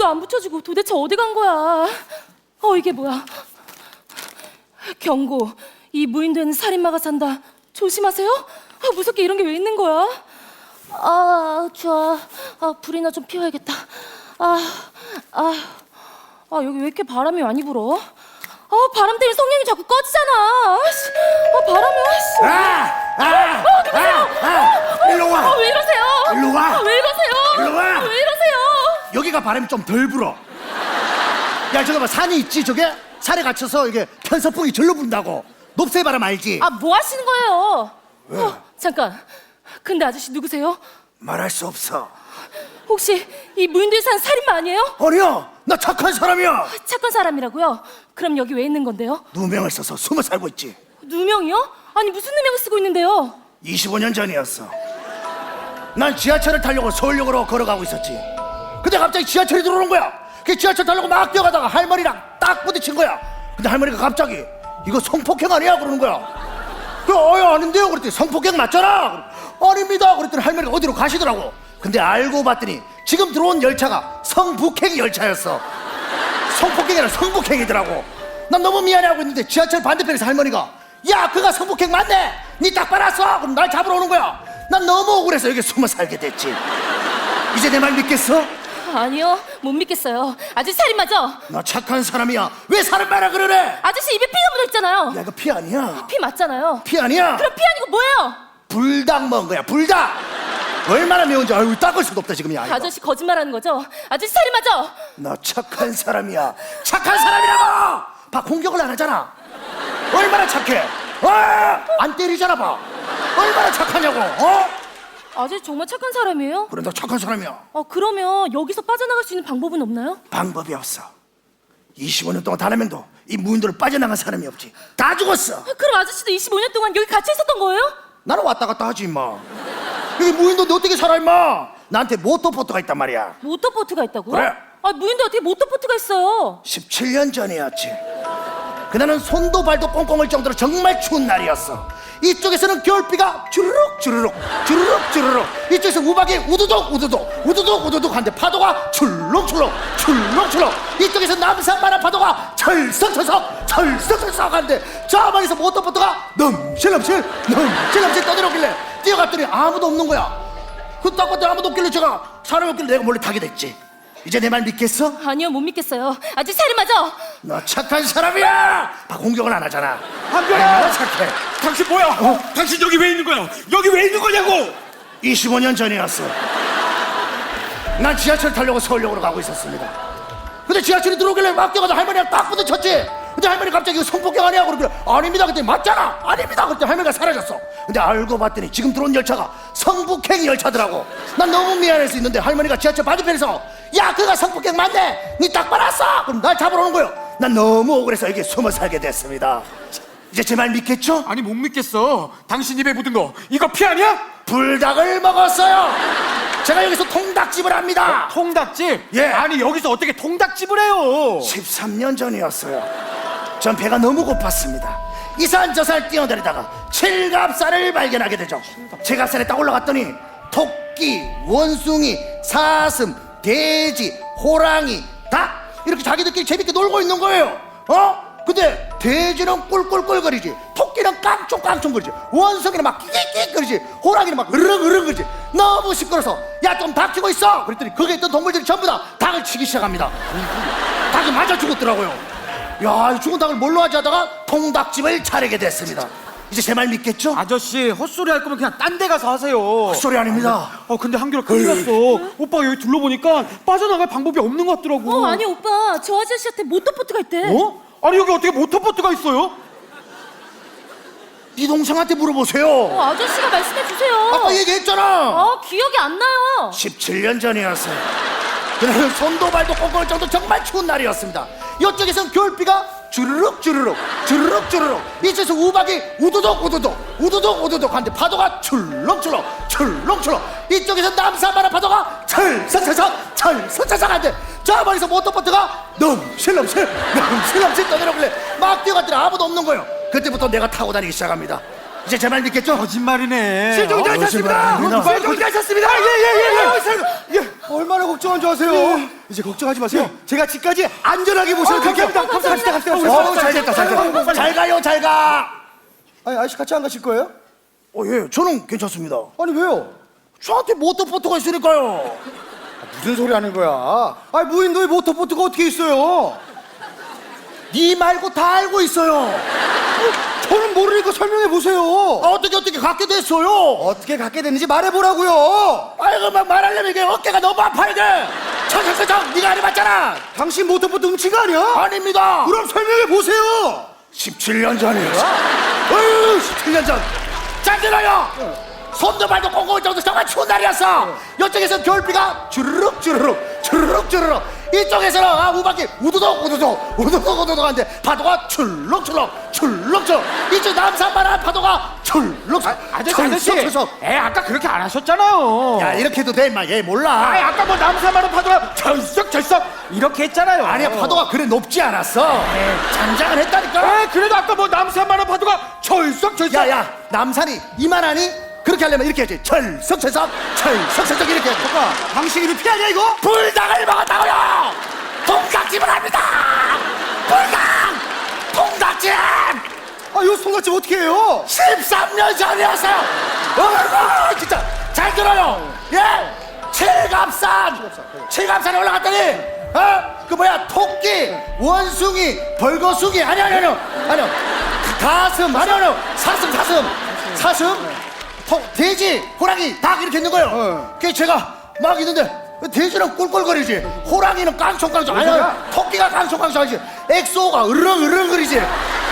불도 안 붙여주고 도대체 어디 간 거야? 어 이게 뭐야? 경고. 이 무인도에는 살인마가 산다. 조심하세요. 아 무섭게 이런 게 왜 있는 거야? 아 좋아. 아 불이나 좀 피워야겠다. 아 아. 아 여기 왜 이렇게 바람이 많이 불어? 아 바람 때문에 성냥이 자꾸 꺼지잖아. 아 씨, 아 바람이 아 씨. 아! 아! 아! 아! 일로 와! 아 왜 이러세요? 일로 와. 아, 왜 이러세요? 일로 와. 아, 왜 이러세요? 여기가 바람이 좀 덜 불어. 야, 저거 봐, 산이 있지, 저게? 산에 갇혀서 이게 편서풍이 절로 분다고. 높새 바람 알지? 아 뭐 하시는 거예요? 어, 잠깐. 근데 아저씨 누구세요? 말할 수 없어. 혹시 이 무인도에 산 살인마 아니에요? 아니야, 나 착한 사람이야. 착한 사람이라고요? 그럼 여기 왜 있는 건데요? 누명을 써서 숨어 살고 있지. 누명이요? 아니 무슨 누명을 쓰고 있는데요? 25년 전이었어. 난 지하철을 타려고 서울역으로 걸어가고 있었지. 근데 갑자기 지하철이 들어오는 거야. 그 지하철 타려고 막 뛰어가다가 할머니랑 딱 부딪힌 거야. 근데 할머니가 갑자기 이거 성폭행 아니야? 그러는 거야. 그 어이 아닌데요? 그랬더니 성폭행 맞잖아. 아닙니다. 그랬더니 할머니가 어디로 가시더라고. 근데 알고 봤더니 지금 들어온 열차가 성북행 열차였어. 성폭행이 아니라 성북행이더라고. 난 너무 미안해하고 있는데 지하철 반대편에서 할머니가 야 그가 성폭행 맞네. 니 딱 빨았어. 그럼 날 잡으러 오는 거야. 난 너무 억울해서 여기 숨어 살게 됐지. 이제 내 말 믿겠어? 아니요 못 믿겠어요 아저씨 살인마죠? 나 착한 사람이야. 왜 사람 말아 그러래? 아저씨 입에 피가 묻어 있잖아요 야 이거 피 아니야. 피 맞잖아요 피 아니야. 그럼 피 아니고 뭐예요? 불닭 먹은 거야. 불닭. 얼마나 매운지 아유 닦을 수도 없다 지금이야. 이거. 아저씨 거짓말하는 거죠? 아저씨 살인마죠? 나 착한 사람이야. 착한 사람이라고. 봐 공격을 안 하잖아. 얼마나 착해. 어? 안 때리잖아 봐. 얼마나 착하냐고. 어? 아저씨 정말 착한 사람이에요? 그래 나 착한 사람이야. 어 그러면 여기서 빠져나갈 수 있는 방법은 없나요? 방법이 없어. 25년 동안 명도 이 무인도를 빠져나간 사람이 없지. 다 죽었어. 아, 그럼 아저씨도 25년 동안 여기 같이 있었던 거예요? 나는 왔다 갔다 하지 임마. 여기 무인도 너 어떻게 살아 임마? 나한테 모터보트가 있단 말이야. 모터보트가 있다고요? 그래. 아 무인도 어떻게 모터보트가 있어요? 17년 전이었지. 그날은 손도 발도 꽁꽁할 정도로 정말 추운 날이었어. 이쪽에서는 겨울비가 주르륵 주르륵 주르륵 주르륵 이쪽에서 우박이 우두둑 우두둑 우두둑 우두둑 한데 파도가 출렁출렁 출렁출렁 이쪽에서 남산만한 파도가 철썩철썩 철썩철썩 한데 저 멀리서 모터보트가 넘실넘실 넘실넘실 떠들어오길래 뛰어갔더니 아무도 없는 거야 그딱 봤더니 아무도 없길래 제가 사람이 없길래 내가 몰래 타게 됐지 이제 내 말 믿겠어? 아니요 못 믿겠어요 아저씨 살인마죠? 너 착한 사람이야! 봐, 공격은 안 하잖아. 얼마나 착해. 당신 뭐야? 당신 여기 왜 있는 거야? 여기 왜 있는 거냐고? 25년 전이었어. 난 지하철 타려고 서울역으로 가고 있었습니다. 근데 지하철이 들어오길래 막 뛰어가다 할머니랑 딱 부딪혔지. 근데 할머니 갑자기 이거 성폭행 아니야? 그러길래 아닙니다. 그랬더니 맞잖아. 아닙니다. 그랬더니 할머니가 사라졌어. 근데 알고 봤더니 지금 들어온 열차가 성북행 열차더라고. 난 너무 미안해서 있는데 할머니가 지하철 반대편에서 야 그가 성폭행 맞네. 니딱 빨았어. 그럼 날 잡으러 오는 거요. 난 너무 억울해서 여기 숨어 살게 됐습니다. 이제 제 말 믿겠죠? 아니 못 믿겠어. 당신 입에 묻은 거 이거 피 아니야? 불닭을 먹었어요. 제가 여기서 통닭집을 합니다. 통닭집? 예. 아니 여기서 어떻게 통닭집을 해요? 13년 전이었어요. 전 배가 너무 고팠습니다. 이산 저산 뛰어다니다가 칠갑산을 발견하게 되죠. 칠갑산에 딱 올라갔더니 토끼, 원숭이, 사슴, 돼지, 호랑이, 닭 이렇게 자기들끼리 재밌게 놀고 있는 거예요. 어? 근데 돼지는 꿀꿀꿀거리지, 토끼는 깡총깡총거리지, 원숭이는 막 끼끼끼거리지, 호랑이는 막 으르렁으르렁거리지. 너무 시끄러서 야 좀 닥치고 있어. 그랬더니 거기에 있던 동물들이 전부 다 닭을 치기 시작합니다. 닭이 맞아 죽었더라고요. 야, 이 죽은 닭을 뭘로 하지 하다가 통닭집을 차리게 됐습니다. 이제 제 말 믿겠죠? 아저씨 헛소리 할 거면 그냥 딴 데 가서 하세요. 소리 아닙니다. 어 근데 한결아 큰일 났어. 오빠가 여기 둘러보니까 빠져나갈 방법이 없는 것 같더라고. 어 아니 오빠 저 아저씨한테 모터보트가 있대 어? 아니 여기 어떻게 모터보트가 있어요? 네 동생한테 물어보세요. 어, 아저씨가 말씀해 주세요 아까 얘기했잖아. 어 기억이 안 나요 17년 전이었어요. 그날은 손도 발도 꽁꽁할 정도 정말 추운 날이었습니다. 이쪽에선 겨울비가 주르륵 주르륵 주르륵 주르륵 이쪽에서 우박이 우두둑 우두둑 우두둑 우두둑 한데 파도가 출렁출렁 출렁출렁 이쪽에서 남산만한 파도가 철썩철썩 철썩철썩 한데 저 멀리서 모터보트가 넘실넘실 넘실넘실 떠내려길래 막 뛰어갔더니 아무도 없는 거예요. 그때부터 내가 타고 다니기 시작합니다. 이제 제 말 믿겠죠? 거짓말이네. 실종이 어, 되셨습니다. 실종이 되셨습니다. 예예예 예, 예. 예. 얼마나 걱정한 줄 아세요? 이제 걱정하지 마세요. 제가 집까지 안전하게 모셔도 그렇게 됩니다. 감사합니다. 갑시다, 갑시다. 어, 잘 됐다, 잘 됐다. 잘 가요, 잘 가. 아니, 아저씨 같이 안 가실 거예요? 어, 예, 저는 괜찮습니다. 아니, 왜요? 저한테 모터보트가 있으니까요. 무슨 소리 하는 거야? 아니, 무인도에 모터보트가 어떻게 있어요? 니 말고 다 알고 있어요. 저는 모르니까 설명해 보세요. 아, 어떻게 어떻게 갖게 됐어요? 어떻게 갖게 됐는지 말해보라고요. 아이고 막 말하려면 이게 어깨가 너무 아파 이게. 천천천천 네가 안 해봤잖아. 당신 모터보트 훔친 거 아니야? 아닙니다. 그럼 설명해 보세요. 17년 전이었어. 어휴, 17년 전. 잘 들어요. 손도 발도 꽁꽁 정도 정말 추운 날이었어. 이쪽에서 겨울비가 주르륵 주르륵 주르륵 주르륵. 이쪽에서는 아, 우박이 우두둑 우두둑 우두둑 우두둑 하는데 파도가 출렁출렁 출렁출렁. 이쪽 남산바람 파도가 출렁 아저씨 아저씨 출렁출렁. 에 아까 그렇게 안 하셨잖아요 야 이렇게 해도 돼 임마 얘 몰라. 아이 아까 뭐 남사마는 파도가 절썩 절썩 이렇게 했잖아요 아니야 파도가 그래 높지 않았어. 장장을 했다니까. 에 그래도 아까 뭐 남사마는 파도가 절썩 절썩 야야 남산이 이만하니 그렇게 하려면 이렇게 해야지. 철석철석. 철석철석. 이렇게 해야지. 아, 당신 이름 피하냐 이거? 불닭을 먹었다고요! 통닭집을 합니다! 불닭 통닭집! 아, 요 손같이 어떻게 해요? 13년 전이었어요. 어이구 진짜. 잘 들어요. 예? 칠갑산. 칠갑산에 올라갔더니 어 그 뭐야 토끼 원숭이 벌거숭이. 아니 아니 아니요. 아니요. 가슴 아니 아니요. 사슴 사슴. 사슴 토, 돼지 호랑이 닭 이렇게 있는 거예요 어. 그래서 제가 막 있는데 돼지는 꿀꿀거리지 호랑이는 깡총깡총 아니 아니 토끼가 깡총깡총하지 엑소가 으르렁으르렁거리지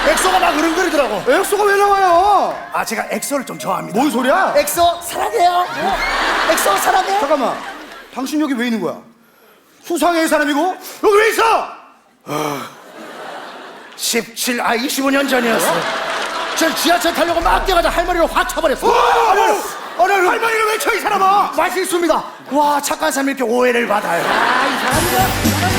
엑소가 막 으르렁거리더라고 엑소가 왜 나와요? 아 제가 엑소를 좀 좋아합니다 뭔 소리야? 엑소 사랑해요. 엑소 사랑해요. 잠깐만. 당신 여기 왜 있는 거야? 수상의 사람이고 여기 왜 있어? 17, 아 25년 전이었어. 전 지하철 타려고 막 뛰어가자 할머니를 확 아니, 아니, 아니, 할머니를 왜쳐이 사람아? 맛있습니다. 와 착한 사람이 이렇게 오해를 받아요. 아, 이 사람이야.